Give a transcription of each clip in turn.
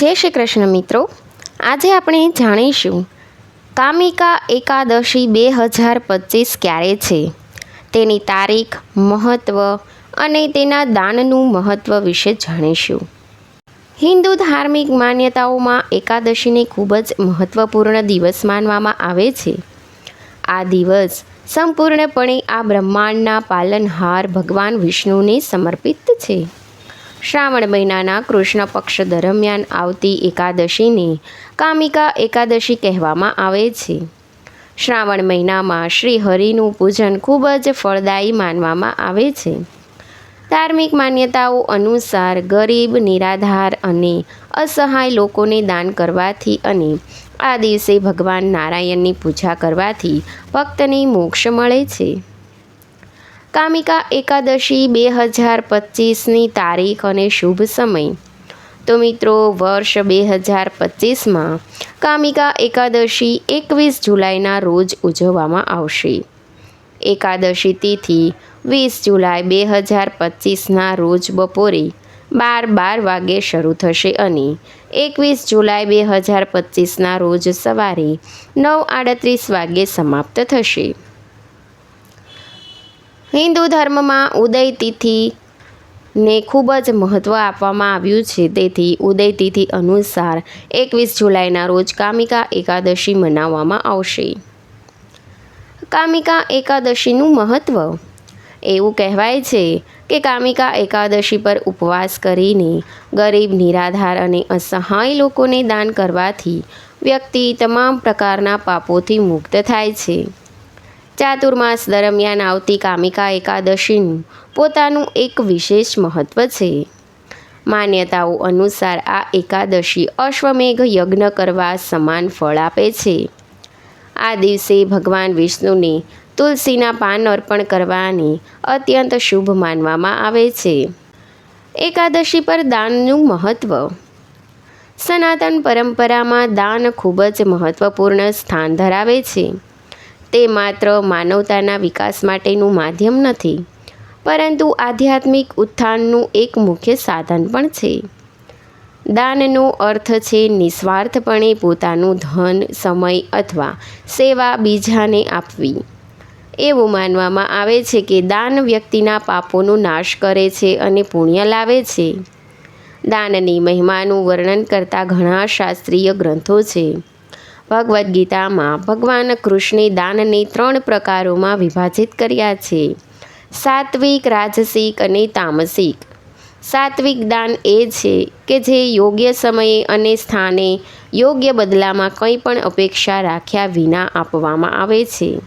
જય શ્રી કૃષ્ણ મિત્રો. આજે આપણે જાણીશું, કામિકા એકાદશી બે હજાર પચીસ ક્યારે છે? તેની તારીખ મહત્ત્વ અને તેના દાનનું મહત્ત્વ વિશે જાણીશું. હિન્દુ ધાર્મિક માન્યતાઓમાં એકાદશીને ખૂબ જ મહત્ત્વપૂર્ણ દિવસ માનવામાં આવે છે. આ દિવસ સંપૂર્ણપણે આ બ્રહ્માંડના પાલનહાર ભગવાન વિષ્ણુને સમર્પિત છે. શ્રાવણ મહિનાના કૃષ્ણ પક્ષ દરમિયાન આવતી એકાદશીને કામિકા એકાદશી કહેવામાં આવે છે. શ્રાવણ મહિનામાં શ્રી હરિનું પૂજન ખૂબ જ ફળદાયી માનવામાં આવે છે. ધાર્મિક માન્યતાઓ અનુસાર ગરીબ, નિરાધાર અને અસહાય લોકોને દાન કરવાથી અને આ દિવસે ભગવાન નારાયણની પૂજા કરવાથી ભક્તને મોક્ષ મળે છે. કામિકા એકાદશી બે હજાર પચીસની તારીખ અને શુભ સમય. તો મિત્રો, વર્ષ બે હજાર પચીસમાં કામિકા એકાદશી એકવીસ જુલાઈના રોજ ઉજવવામાં આવશે. એકાદશી તિથિ વીસ જુલાઈ બે હજાર પચીસના રોજ બપોરે બાર બાર વાગે શરૂ થશે અને એકવીસ જુલાઈ બે હજાર પચીસના રોજ સવારે નવ આડત્રીસ વાગે સમાપ્ત થશે. હિન્દુ ધર્મમાં ઉદય તિથિ ને ખૂબ જ મહત્ત્વ આપવામાં આવ્યું છે. તેથી ઉદય તિથિ અનુસાર એકવીસ જુલાઈના રોજ કામિકા એકાદશી મનાવવામાં આવશે. કામિકા એકાદશીનું મહત્ત્વ એવું કહેવાય છે કે કામિકા એકાદશી પર ઉપવાસ કરીને ગરીબ, નિરાધાર અને અસહાય લોકોને દાન કરવાથી વ્યક્તિ તમામ પ્રકારના પાપોથી મુક્ત થાય છે. ચાતુર્માસ દરમિયાન આવતી કામિકા એકાદશીનું પોતાનું એક વિશેષ મહત્ત્વ છે. માન્યતાઓ અનુસાર આ એકાદશી અશ્વમેઘ યજ્ઞ કરવા સમાન ફળ આપે છે. આ દિવસે ભગવાન વિષ્ણુને તુલસીના પાન અર્પણ કરવાની અત્યંત શુભ માનવામાં આવે છે. એકાદશી પર દાનનું મહત્ત્વ સનાતન પરંપરામાં દાન ખૂબ જ મહત્ત્વપૂર્ણ સ્થાન ધરાવે છે. તે માત્ર માનવતાના વિકાસ માટેનું માધ્યમ નથી, પરંતુ આધ્યાત્મિક ઉત્થાનનું એક મુખ્ય સાધન પણ છે. દાનનો અર્થ છે નિસ્વાર્થપણે પોતાનું ધન, સમય અથવા સેવા બીજાને આપવી. એવું માનવામાં આવે છે કે દાન વ્યક્તિના પાપોનો નાશ કરે છે અને પુણ્ય લાવે છે. દાનની મહિમાનું વર્ણન કરતા ઘણા શાસ્ત્રીય ગ્રંથો છે. ભગવદ્ ગીતામાં ભગવાન કૃષ્ણે દાનને ત્રણ પ્રકારોમાં વિભાજિત કર્યા છે. સાત્વિક, રાજસિક અને તામસિક. સાત્વિક દાન એ છે કે જે યોગ્ય સમયે અને સ્થાને યોગ્ય બદલામાં કંઈ પણ અપેક્ષા રાખ્યા વિના આપવામાં આવે છે.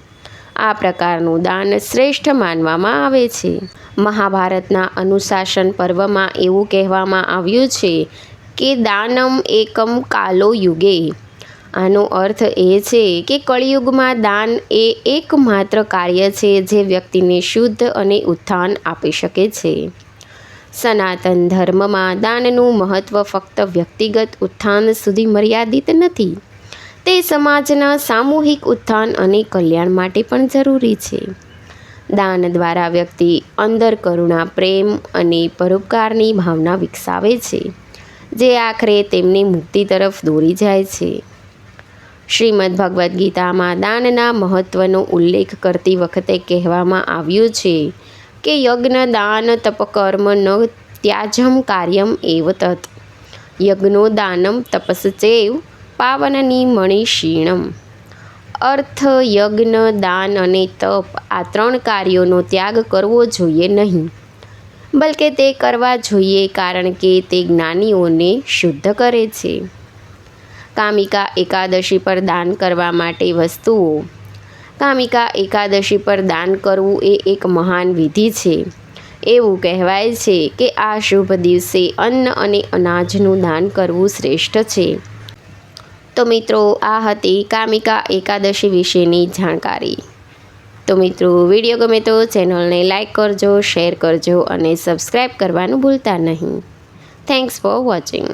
આ પ્રકારનું દાન શ્રેષ્ઠ માનવામાં આવે છે. મહાભારતના અનુશાસન પર્વમાં એવું કહેવામાં આવ્યું છે કે દાનમ એકમ કાલો યુગે આનો અર્થ એ છે કે કળિયુગમાં દાન એ એકમાત્ર કાર્ય છે જે વ્યક્તિને શુદ્ધ અને ઉત્થાન આપી શકે છે. સનાતન ધર્મમાં દાનનું મહત્ત્વ ફક્ત વ્યક્તિગત ઉત્થાન સુધી મર્યાદિત નથી. તે સમાજના સામૂહિક ઉત્થાન અને કલ્યાણ માટે પણ જરૂરી છે. દાન દ્વારા વ્યક્તિ અંદર કરુણા, પ્રેમ અને પરોપકારની ભાવના વિકસાવે છે, જે આખરે તેમની મુક્તિ તરફ દોરી જાય છે. શ્રીમદ ભગવદ્ ગીતામાં દાનના મહત્ત્વનો ઉલ્લેખ કરતી વખતે કહેવામાં આવ્યું છે કે યજ્ઞ, દાન, તપકર્મ ન ત્યાજમ કાર્યમ એવ તત. યજ્ઞો, દાનમ, તપસ્ચેવ, પાવનની મણિષીણમ અર્થ, યજ્ઞ, દાન અને તપ આ ત્રણ કાર્યોનો ત્યાગ કરવો જોઈએ નહીં, બલકે તે કરવા જોઈએ કારણ કે તે જ્ઞાનીઓને શુદ્ધ કરે છે. કામિકા એકાદશી પર દાન કરવા માટે વસ્તુઓ. કામિકા એકાદશી પર દાન કરવું એ એક મહાન વિધિ છે. એવું કહેવાય છે કે આ શુભ દિવસે અન્ન અને અનાજનું દાન કરવું શ્રેષ્ઠ છે. તો મિત્રો, આ હતી કામિકા એકાદશી વિશેની જાણકારી. તો મિત્રો, વીડિયો ગમે તો ચેનલને લાઇક કરજો, શેર કરજો અને સબસ્ક્રાઈબ કરવાનું ભૂલતા નહીં. Thanks for watching